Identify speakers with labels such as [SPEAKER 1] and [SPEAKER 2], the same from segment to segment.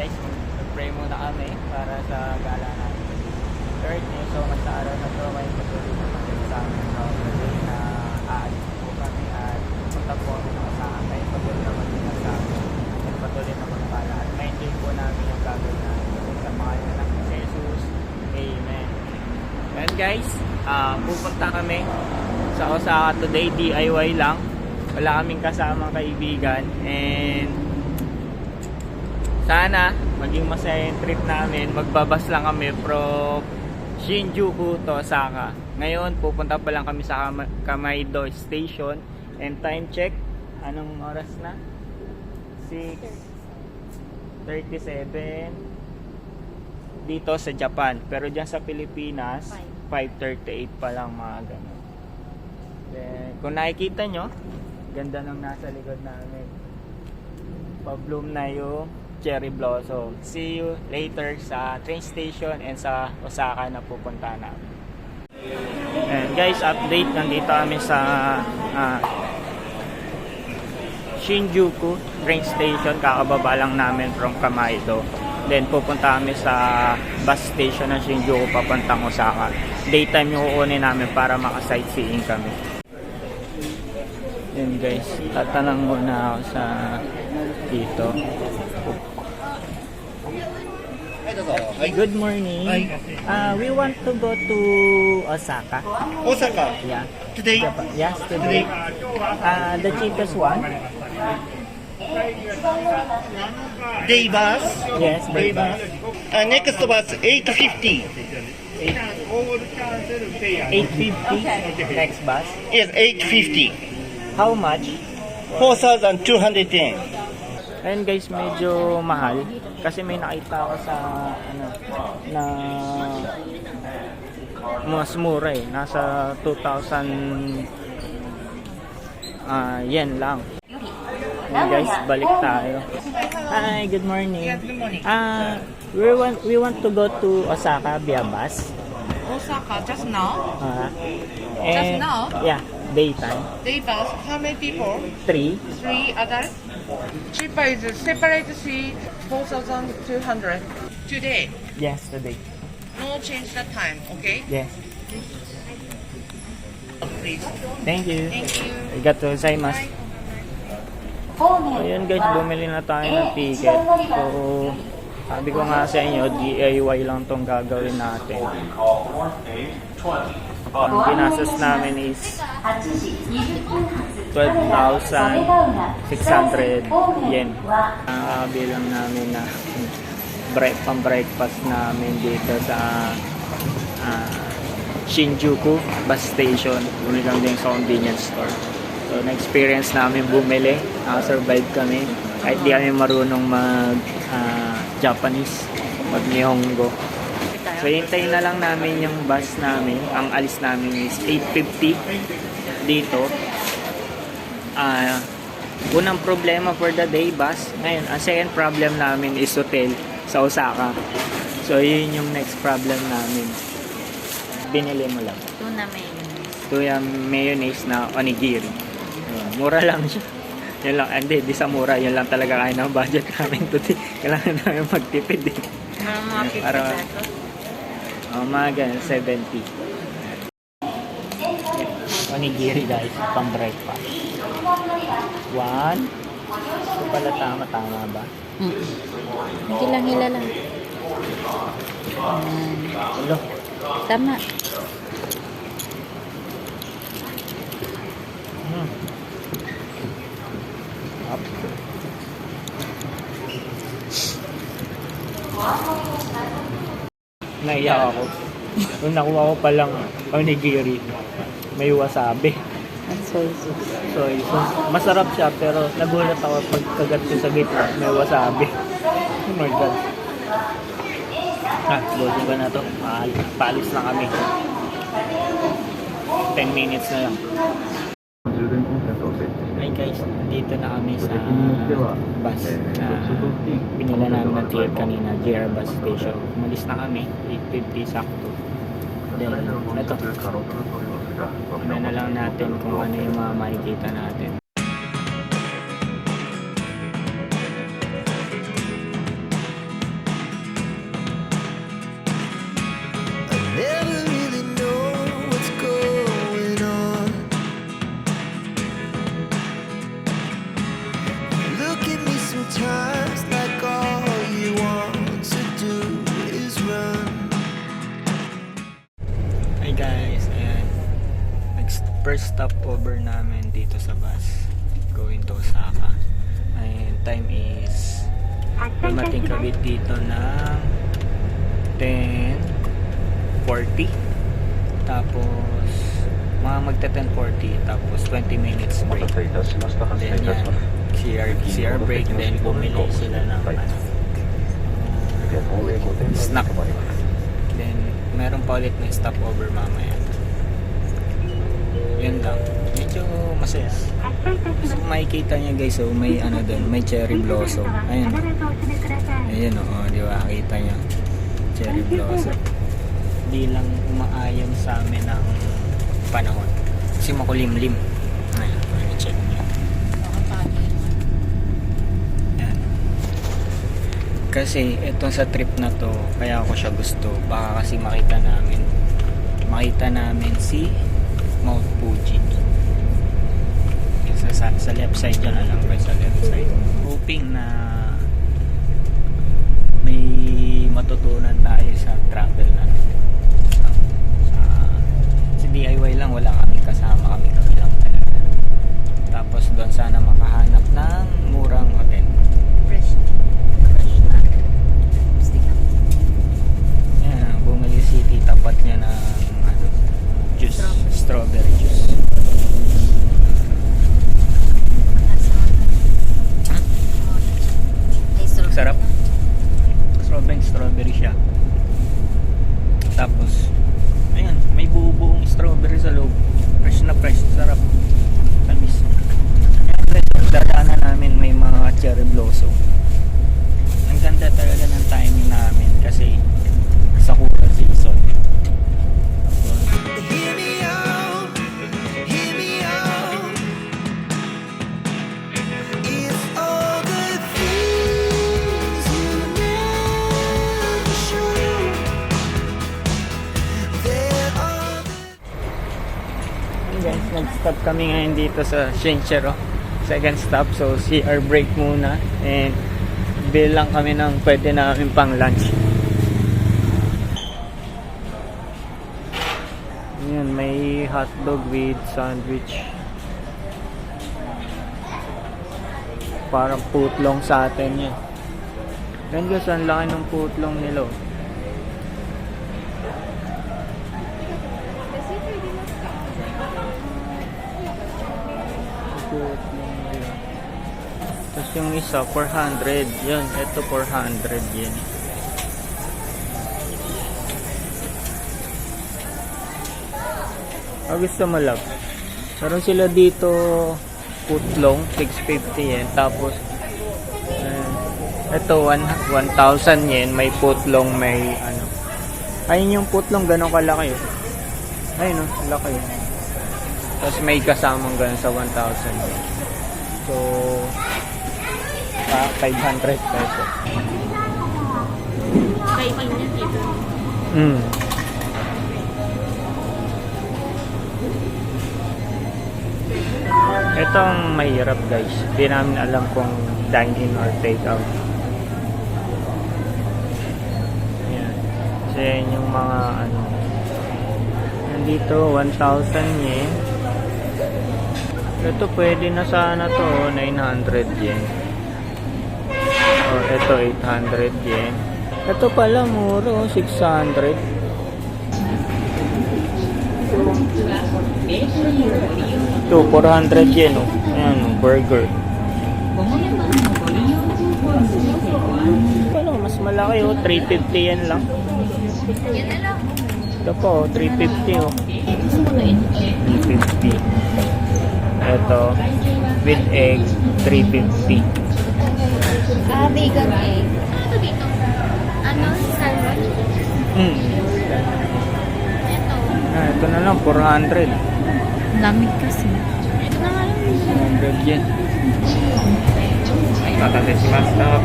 [SPEAKER 1] guys, nag-pray muna kami para sa gala namin. Third day, so mas na araw na to, may patuloy na kami sa amin. So, today na aalis po kami at punta po kami ng kasama. May patuloy naman din ang sa amin. At patuloy naman para. At na-enjoy po namin yung gagawin namin sa mahal na lang ni Jesus. Amen. Ayan guys, uh, pupunta kami sa Osaka today, DIY lang. Wala kaming kasamang kaibigan and sana maging masaya yung trip namin. Magbabas lang kami from Shinjuku to Osaka. Ngayon, pupunta pa lang kami sa Kama- Kamaido Station and time check. Anong oras na? 6.37 dito sa Japan. Pero dyan sa Pilipinas, 5.38 pa lang mga ganun. Then, kung nakikita nyo, ganda nung nasa likod namin. Pa-bloom na yung cherry blossom. See you later sa train station and sa Osaka na pupunta namin. And guys, update. Nandito kami sa ah, Shinjuku train station. Kakababa lang namin from Kamaido. Then pupunta kami sa bus station ng Shinjuku papuntang Osaka. Daytime yung kukunin namin para maka-sightseeing kami. Yun guys, tatanang muna ako sa dito. Good morning. Uh, we want to go to Osaka.
[SPEAKER 2] Osaka.
[SPEAKER 1] Yeah.
[SPEAKER 2] Today.
[SPEAKER 1] Japan. Yes, today. Uh, the cheapest one.
[SPEAKER 2] Day bus.
[SPEAKER 1] Yes,
[SPEAKER 2] Day bus. Uh, next bus 850.
[SPEAKER 1] 850 next bus.
[SPEAKER 2] Yes, 850.
[SPEAKER 1] How much?
[SPEAKER 2] 4,210.
[SPEAKER 1] Ayun guys, medyo mahal kasi may nakita ako sa ano na mas mura eh. Nasa 2,000 ah yen lang. Ayun guys, balik tayo. Hi, good morning. Ah, we want we want to go to Osaka via bus.
[SPEAKER 3] Osaka just now.
[SPEAKER 1] Ah,
[SPEAKER 3] Just now?
[SPEAKER 1] Yeah, daytime.
[SPEAKER 3] Day bus. How many people?
[SPEAKER 1] Three.
[SPEAKER 3] Three adults. Cheaper is separate seat four thousand two hundred. Today.
[SPEAKER 1] Yes, today.
[SPEAKER 3] No change the time. Okay.
[SPEAKER 1] Yes.
[SPEAKER 3] Please.
[SPEAKER 1] Thank you.
[SPEAKER 3] Thank you.
[SPEAKER 1] Arigatou gozaimasu. Ayan guys, bumili na tayo ng ticket. So, sabi ko nga sa inyo, DIY lang tong gagawin natin. Ang ginastos namin is 12,600 yen. Nakakabilang namin na break, pang breakfast namin dito sa ah, Shinjuku bus station. Bumili kami din sa convenience store. So, na-experience namin bumili. Nakasurvive kami. Kahit di kami marunong mag ah, Japanese, mag Nihongo. So, hintayin na lang namin yung bus namin. Ang alis namin is 8.50 dito. Ah, unang problema for the day bus. Ngayon, ang second problem namin is hotel sa Osaka. So, yun yung next problem namin. Binili mo lang.
[SPEAKER 4] Tuna mayonnaise.
[SPEAKER 1] Yung mayonnaise na onigiri. Ayan, mura lang siya. Yun lang, hindi, di sa mura, yun lang talaga kaya ng budget namin today. Kailangan namin magtipid eh.
[SPEAKER 4] Mga 50
[SPEAKER 1] Para- Oh, ganun, 70. Onigiri guys, pang breakfast. One. Ito pala tama, tama ba?
[SPEAKER 4] Mm. Hindi lang, hila lang.
[SPEAKER 1] Hello.
[SPEAKER 4] Tama.
[SPEAKER 1] Naiyak ako. Nung nakuha ko palang onigiri, may wasabi.
[SPEAKER 4] Soy sauce.
[SPEAKER 1] So, masarap siya pero nagulat ako pag kagat ko sa gitna, may wasabi. Oh my god. Ah, buti ba na to? Paal paalis na kami. 10 minutes na lang. Hi guys, dito na kami sa bus na pinila namin ng ticket kanina, JR bus station. Umalis na kami, 8.50 sakto. Then, ito. Ano na lang natin kung ano yung mga makikita natin. Dumating kami dito ng 10.40 tapos mga magta 10.40 tapos 20 minutes break. Then yan. CR, CR break then bumili sila ng ano, snack. Then meron pa ulit na stopover mamaya. Yun lang medyo masaya. So makikita nyo guys so may ano doon may cherry blossom. Ayun. Ayun o oh, di ba? Kita nyo cherry blossom. Di lang umaayon sa amin ng panahon. Kasi makulimlim. Ayun ayun check nyo Yan. Kasi itong sa trip na to, kaya ako siya gusto. Baka kasi makita namin makita namin si Mount Fuji. Sa, sa, left side dyan na lang guys, sa left side. Hoping na may matutunan tayo sa travel natin. Sa, sa, sa DIY lang, wala kaming kasama kami kami lang talaga. Tapos doon sana makahanap ng murang hotel.
[SPEAKER 4] Fresh.
[SPEAKER 1] Fresh na. Yan, Bumili City, tapat niya ng ano, juice, strawberry juice. Nag-stop kami ngayon dito sa Shinchero. Second stop, so CR break muna. And bill lang kami ng pwede namin pang lunch. Ayan, may hotdog with sandwich. Parang putlong sa atin yan. Guys, ang laki ng putlong nila. oh. Tapos yung isa, 400. Yun, ito 400 yen. Ah, gusto mo? Meron sila dito putlong, 650 yen. Tapos, ito, 1 1,000 yen. May putlong, may ano. Ayun yung putlong, ganun kalaki. Ayun, oh, laki. oh. Tapos may kasamang ganun sa 1,000 yen. So, ah, 500 pesos.
[SPEAKER 4] Kainin niya dito.
[SPEAKER 1] Mm. Ito ang mahirap guys. Hindi namin alam kung dine-in or take-out. Ayan. Yan yung mga ano. Nandito, 1,000 yen. Ito pwede na sana to, 900 yen. Or ito, 800 yen. Ito pala, muro, 600. Ito, 400 yen, oh. Ayan, oh, burger. Ano, mas malaki, oh. 350 yen lang. Ito po, oh, 350, oh. 350. Ito, with egg, 350.
[SPEAKER 4] Ah, vegan egg. Ano dito? Ano? Salmon?
[SPEAKER 1] Hmm.
[SPEAKER 4] Ito.
[SPEAKER 1] Ah, ito na lang, 400.
[SPEAKER 4] Lamig kasi. Ito na nga lang.
[SPEAKER 1] 400 yen.
[SPEAKER 2] Ay, matatesimas na.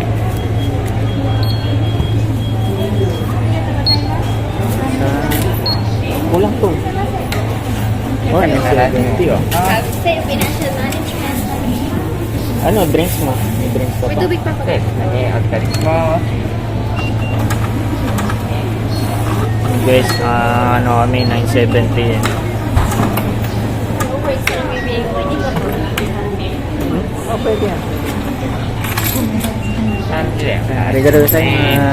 [SPEAKER 1] Kulang to. Oh.
[SPEAKER 4] Ah.
[SPEAKER 1] Ano, drinks mo? May drinks pa
[SPEAKER 4] May tubig pa pa.
[SPEAKER 2] Nag-i-out ka rin mo.
[SPEAKER 1] Guys, ah, ano kami, 970 yan.
[SPEAKER 4] Overage lang bibigay ko. Hindi hmm?
[SPEAKER 1] oh, pwede yan.
[SPEAKER 2] Saan sila?
[SPEAKER 1] Arigato sa inyo.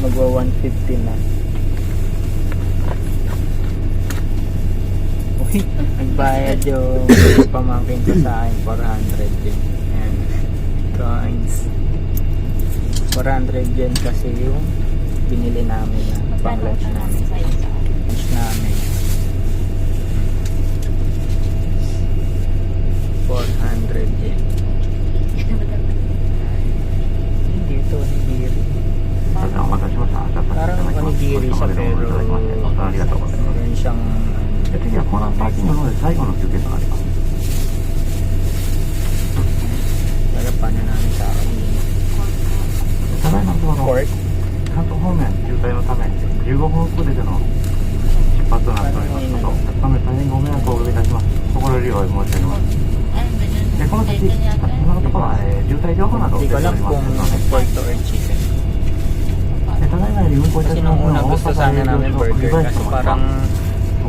[SPEAKER 1] Magwa 150 na. Nagbayad yung pamangkin ko sa akin 400 din. Ayan. Coins. 400 yen kasi yung binili namin na pang lunch namin. Lunch namin. 400 yen. Dito ni Biri. Parang onigiri siya pero meron siyang
[SPEAKER 5] 次はコナンパーキングので最後の休憩となります。ただいまのところ、関東方面渋滞のため、15分遅れ。での出発となっておりますこと、お客様大変ご迷惑をおかけいたします。心よりお詫び申し上げます。でこの先、今のところは、えー渋滞情報などを出ておりますので、ただいまより運行いたしますのは
[SPEAKER 1] gusto sana namin burger kasi parang
[SPEAKER 5] お
[SPEAKER 1] hindi
[SPEAKER 5] 客様の
[SPEAKER 1] sulit
[SPEAKER 5] 安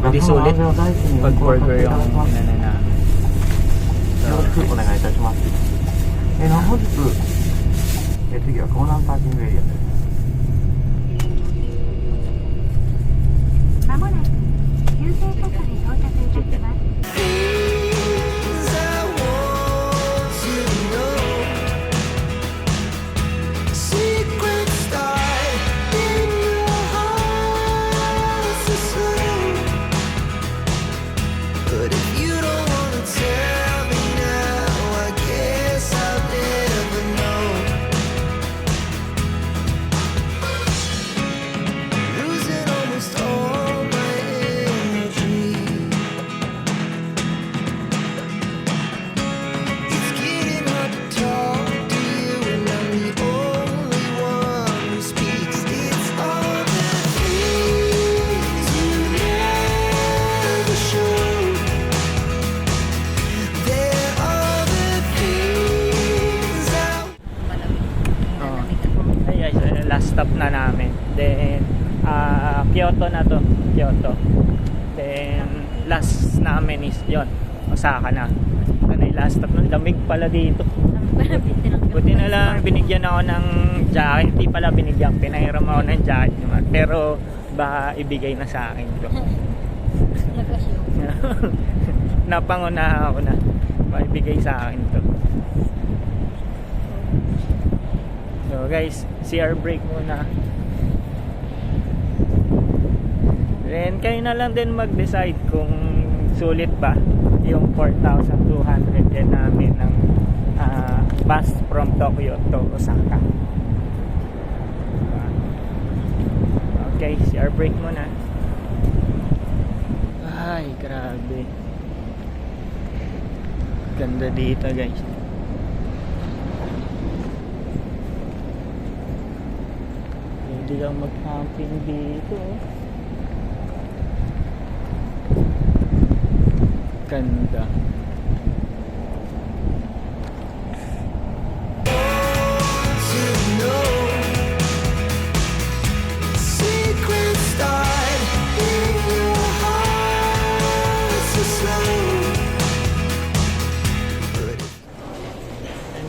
[SPEAKER 5] 全を第一に
[SPEAKER 1] pag
[SPEAKER 5] 運行させ
[SPEAKER 1] burger
[SPEAKER 5] ていた
[SPEAKER 1] yung
[SPEAKER 5] だきます。
[SPEAKER 1] inano namin.
[SPEAKER 5] よろしくお願いいたします。えー、な本日、えー次は港南パーキングエリアです。
[SPEAKER 1] Osaka na. Yung last stop. Ang lamig pala dito. Buti na lang binigyan ako ng jacket. Hindi pala binigyan. Pinahiram ako ng jacket naman. Pero, baka ibigay na sa akin to. Napanguna ako na. Baka ibigay sa akin to. So guys, CR break muna. Then kayo na lang din mag-decide kung sulit ba yung 4,200 yen namin ng ah, bus from Tokyo to Osaka. Okay, CR break muna. Ay, grabe. Ganda dito guys. Pwede kang mag-camping dito. oh. And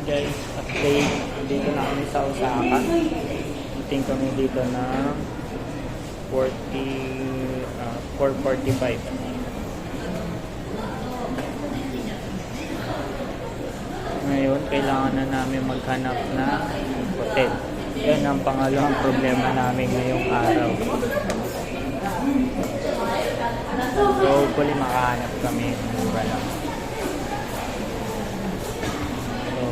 [SPEAKER 1] guys, update. Dito na kami sa Osaka. Meeting kami dito na 40, ah, 445. Ngayon, kailangan na namin maghanap na hotel. Yan ang pangalawang problema namin ngayong araw. So, hopefully makahanap kami. Mura lang. So,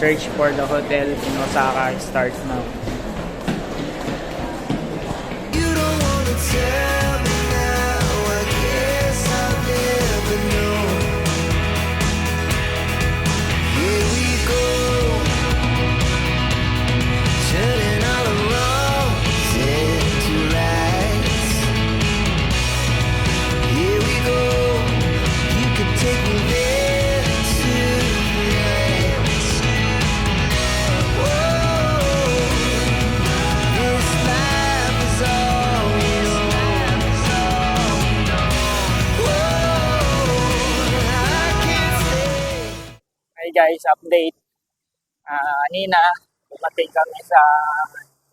[SPEAKER 1] search for the hotel in Osaka starts now.
[SPEAKER 6] you don't wanna tell
[SPEAKER 1] guys, update. Ah, kanina, dumating kami sa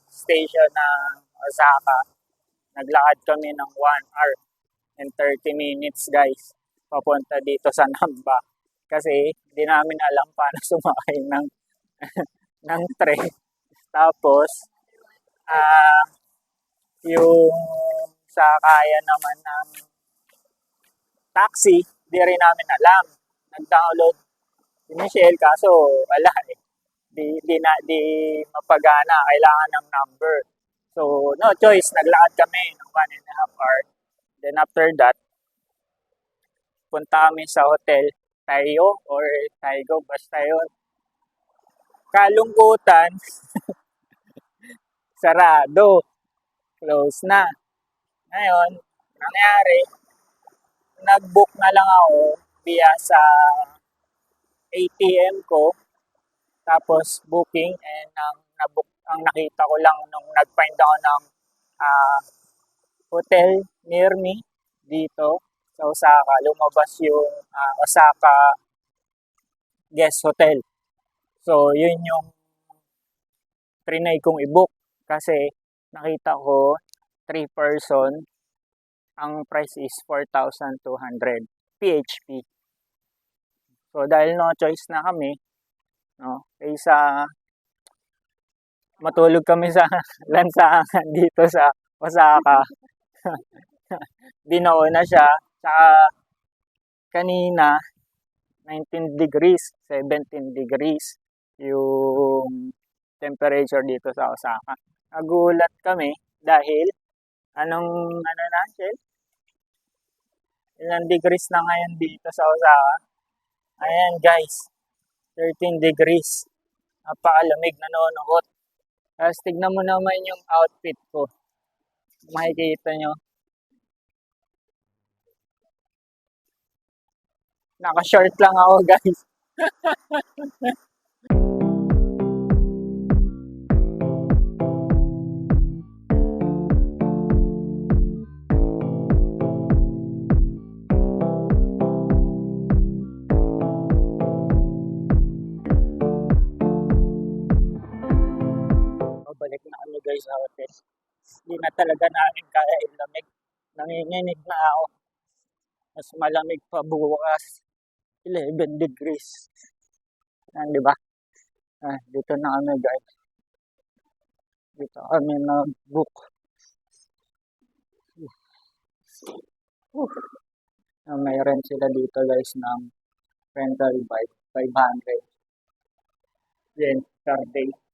[SPEAKER 1] station ng Osaka. Naglakad kami ng 1 hour and 30 minutes guys. Papunta dito sa Namba. Kasi hindi namin alam paano sumakay ng ng train. Tapos, ah, yung sakaya naman ng taxi, di rin namin alam. Nag-download Michelle, kaso wala eh. Di, di, na, di mapagana, kailangan ng number. So, no choice, naglakad kami ng one and a half hour. Then after that, punta kami sa hotel, Tayo or Taigo, basta yun. Kalungkutan, sarado, close na. Ngayon, nangyari, nag-book na lang ako via sa ATM ko. Tapos booking and ang nabook ang nakita ko lang nung nag-find ako ng ah, hotel near me dito sa Osaka. Lumabas yung ah, Osaka guest hotel. So, yun yung trinay kong i-book kasi nakita ko 3 person ang price is 4,200 PHP. So dahil no choice na kami, no, kaysa matulog kami sa lansangan dito sa Osaka. Binaon na siya. Saka kanina 19 degrees, 17 degrees yung temperature dito sa Osaka. Nagulat kami dahil anong ano na, Shell? Ilang degrees na ngayon dito sa Osaka? Ayan guys, 13 degrees. Napakalamig na nanonood. Tapos tignan mo naman yung outfit ko. Makikita nyo. Naka-short lang ako guys. hotel. Hindi na talaga namin kaya yung lamig. Nanginginig na ako. Mas malamig pa bukas. 11 degrees. Yan, di ba? Ah, dito na kami guys. Dito kami nag-book. Uh. Ah, may rent sila dito guys ng rental bike. 500 yen per day.